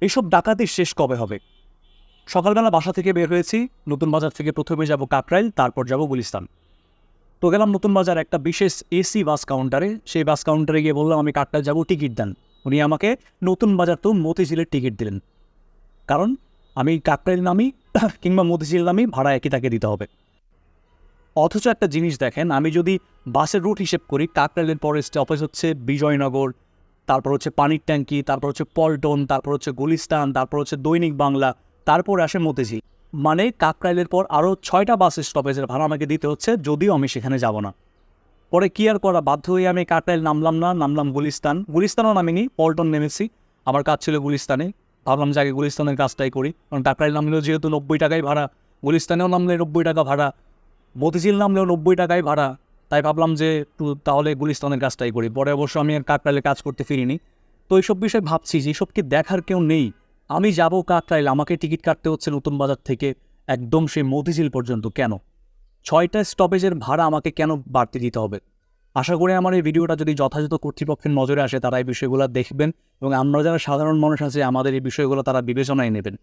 এইসব ডাকাতির শেষ কবে হবে? সকালবেলা বাসা থেকে বের হয়েছি, নতুন বাজার থেকে প্রথমে যাব কাকরাইল, তারপর যাব গুলিস্তান। তো গেলাম নতুন বাজার একটা বিশেষ এসি বাস কাউন্টারে, সেই বাস কাউন্টারে গিয়ে বললাম, আমি কাকরাইল যাব, টিকিট দেন। উনি আমাকে নতুন বাজার তো মতিঝিলের টিকিট দিলেন। কারণ আমি কাকরাইল নামি, কিংবা মতিঝিল নামি, ভাড়া একই তাকে দিতে হবে। অথচ একটা জিনিস দেখেন, আমি যদি বাসের রুট হিসেব করি, কাকরাইলের পরে স্টপেজ হচ্ছে বিজয়নগর তারপর হচ্ছে পানির ট্যাঙ্কি, তারপর হচ্ছে পল্টন, তারপর হচ্ছে গুলিস্তান, তারপর হচ্ছে দৈনিক বাংলা, তারপর আসে মতিঝিল। মানে কাকরাইলের পর আরও ছয়টা বাস স্টপেজের ভাড়া আমাকে দিতে হচ্ছে, যদিও আমি সেখানে যাব না। পরে কি আর করা? বাধ্য হয়ে আমি কাকরাইল নামলাম না, নামলাম গুলিস্তান। গুলিস্তানও নামিনি, পল্টন নেমেছি। আমার কাজ ছিল গুলিস্তানে। ভাবলাম যে আগে গুলিস্তানের কাজটাই করি। কারণ কাকরাইল নামলেও যেহেতু নব্বই টাকাই ভাড়া, গুলিস্তানেও নামলে নব্বই টাকা ভাড়া, মতিঝিল নামলেও নব্বই টাকাই ভাড়া। তাই ভাবলাম যে একটু তাহলে গুলিস্তানের কাজটাই করি। পরে অবশ্য আমি আর কাকরাইলে কাজ করতে ফিরিনি। তো এইসব বিষয়ে ভাবছি যে এইসব কি দেখার কেউ নেই। আমি যাব কাকরাইল, আমাকে টিকিট কাটতে হচ্ছে নতুন বাজার থেকে, একদম সেই মতিঝিল পর্যন্ত। কেন? ছয়টা স্টপেজের ভাড়া আমাকে কেন বাড়তি দিতে হবে? আশা করি আমার এই ভিডিওটা যদি যথাযথ কর্তৃপক্ষের নজরে আসে, তারা এই বিষয়গুলো দেখবেন এবং আমরা যারা সাধারণ মানুষ আছে, আমাদের এই বিষয়গুলো তারা বিবেচনায় নেবেন।